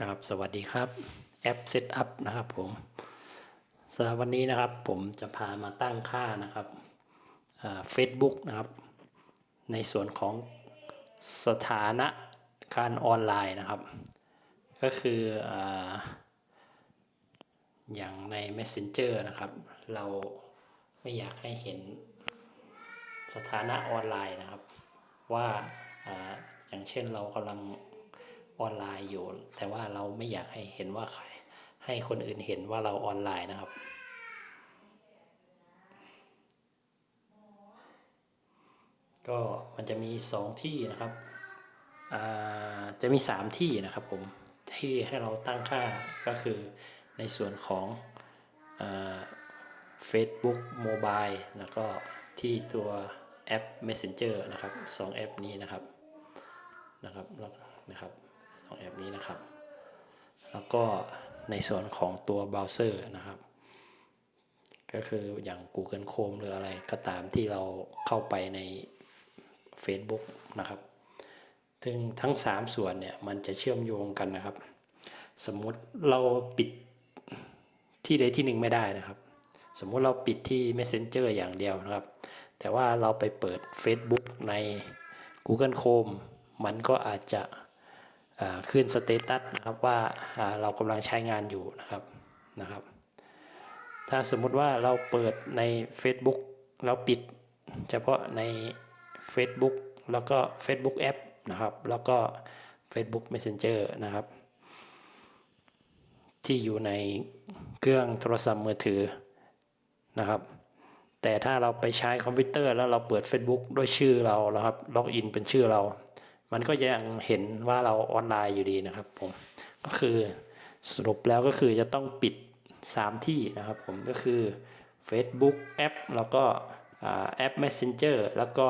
ครับสวัสดีครับแอป Setup นะครับผมสำหรับวันนี้นะครับผมจะพามาตั้งค่านะครับเฟซบุ๊กนะครับ ในส่วนของสถานะการออนไลน์นะครับ ก็คือออย่างใน Messenger นะครับ เราไม่อยากให้เห็นสถานะออนไลน์นะครับ ว่าอาอย่างเช่นเรากำลัง ออนไลน์อยู่ แต่ว่าเราไม่อยากให้เห็นว่าใครให้คนอื่นเห็นว่าเราออนไลน์นะครับ ก็มันจะมีสองที่นะครับจะมีสามที่นะครับผมที่ให้เราตั้งค่าก็คือในส่วนของเฟซบุ๊กโมบายแล้วก็ที่ตัวแอป Messenger นะครับสองแอปนี้นะครับนะครับนะครับ สองแอปนี้นะครับ แล้วก็ในส่วนของตัวเบราว์เซอร์นะครับ ก็คืออย่าง Google Chrome หรืออะไรก็ตามที่เราเข้าไปใน Facebook นะครับ ซึ่งทั้ง 3 ส่วนเนี่ย มันจะเชื่อมโยงกันนะครับ สมมุติเราปิดที่ใดที่หนึ่งไม่ได้นะครับ สมมุติเราปิดที่ Messenger อย่างเดียวนะครับ แต่ว่าเราไปเปิด Facebook ใน Google Chrome มันก็อาจจะ ขึ้นสเตตัสนะครับว่าเรากำลังใช้งานอยู่นะครับนะครับ ถ้าสมมุติว่าเราเปิดใน Facebook เราปิดเฉพาะใน Facebook แล้วก็ Facebook App นะครับ แล้วก็ Facebook Messenger นะครับ ที่อยู่ในเครื่องโทรศัพท์มือถือนะครับ แต่ถ้าเราไปใช้คอมพิวเตอร์แล้วเราเปิด Facebook ด้วยชื่อเราแล้วครับล็อกอินเป็นชื่อเรา มันก็ยังเห็นว่าเราออนไลน์อยู่ดีนะครับผมก็คือสรุปแล้วก็คือจะต้องปิด 3 ที่นะครับผมก็คือ Facebook แอป แล้วก็แอป Messenger แล้วก็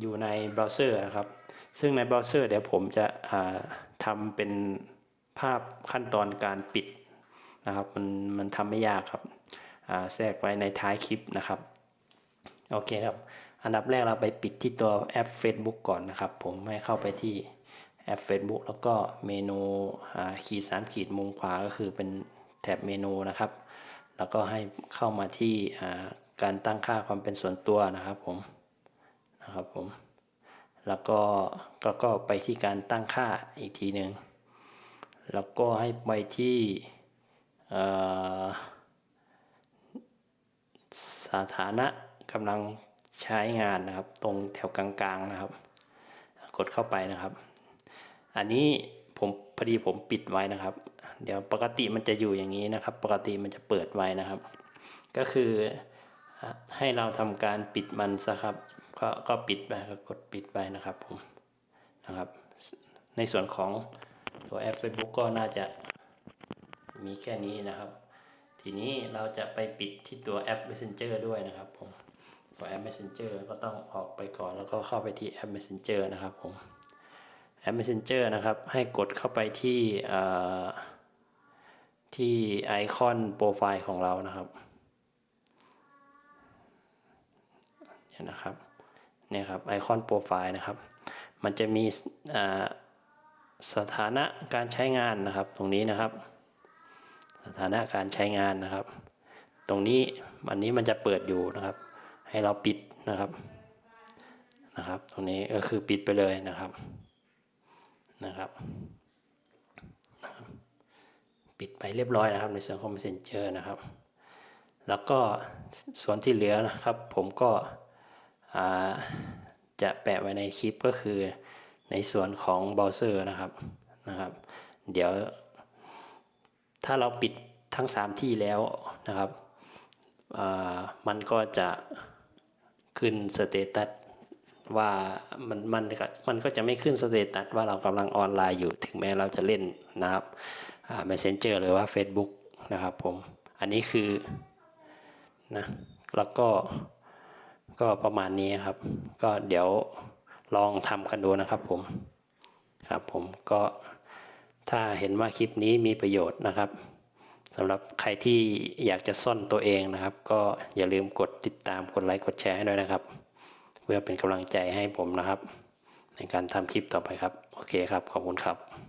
อยู่ในเบราว์เซอร์นะครับ ซึ่งในเบราว์เซอร์เดี๋ยวผมจะทำเป็นภาพขั้นตอนการปิดนะครับ มันมันทำไม่ยากครับแทรกไว้ในท้ายคลิปนะครับ โอเคครับ อันดับแรกเราไปปิดที่ตัวแอป Facebook ก่อนนะครับ ผมให้เข้าไปที่แอป Facebook แล้วก็เมนูขีดสามขีดมุมขวาก็คือเป็นแถบเมนูนะครับ แล้วก็ให้เข้ามาที่การตั้งค่าความเป็นส่วนตัวนะครับผมนะครับผมแล้วก็ก็ก็ไปที่การตั้งค่าอีกทีหนึ่งแล้วก็ให้ไปที่สถานะกำลัง ใช้งานนะครับ ตรงแถวกลางๆนะครับ กดเข้าไปนะครับ อันนี้ผมพอดีผมปิดไว้นะครับ เดี๋ยวปกติมันจะอยู่อย่างนี้นะครับ ปกติมันจะเปิดไว้นะครับ ก็คือให้เราทำการปิดมันซะครับก็ก็ปิดไปก็กดปิดไปนะครับผมนะครับ ในส่วนของตัวแอป Facebook ก็น่าจะมีแค่นี้นะครับ ทีนี้เราจะไปปิดที่ตัวแอป Messenger ด้วยนะครับผม ตัวแอป Messenger ก็ต้องออกไปก่อนแล้วก็เข้าไปที่แอป Messenger นะครับผมแอป Messenger นะครับ ให้กดเข้าไปที่ที่ไอคอนโปรไฟล์ของเรานะครับเนี่ยนะครับเนี่ยครับไอคอนโปรไฟล์นะครับ มันจะมีสถานะการใช้งานนะครับ ตรงนี้นะครับ สถานะการใช้งานนะครับ ตรงนี้อันนี้มันจะเปิดอยู่นะครับ ให้เราปิดนะครับนะครับ ตรงนี้ก็คือปิดไปเลยนะครับนะครับ ปิดไปเรียบร้อยนะครับ ในส่วนของ Messenger นะครับ แล้วก็ส่วนที่เหลือนะครับ ผมก็จะแปะไว้ในคลิปก็คือในส่วนของเบราว์เซอร์นะครับนะครับ เดี๋ยว ถ้าเราปิดทั้ง 3 ที่แล้วนะครับมันก็จะ ขึ้นสเตตัสว่ามันมันมันก็จะไม่ขึ้นสเตตัสว่าเรากำลังออนไลน์อยู่ถึงแม้เราจะเล่นนะครับ Messenger หรือว่า Facebook นะครับผม อันนี้คือนะแล้วก็ก็ประมาณนี้ครับ ก็เดี๋ยวลองทำกันดูนะครับผมครับผมก็ถ้าเห็นว่าคลิปนี้มีประโยชน์นะครับ สำหรับใครที่อยากจะซ่อนตัวเองนะครับ ก็อย่าลืมกดติดตามกดไลค์กดแชร์ให้ด้วยนะครับ เพื่อเป็นกำลังใจให้ผมนะครับ ในการทำคลิปต่อไปครับ โอเคครับ ขอบคุณครับ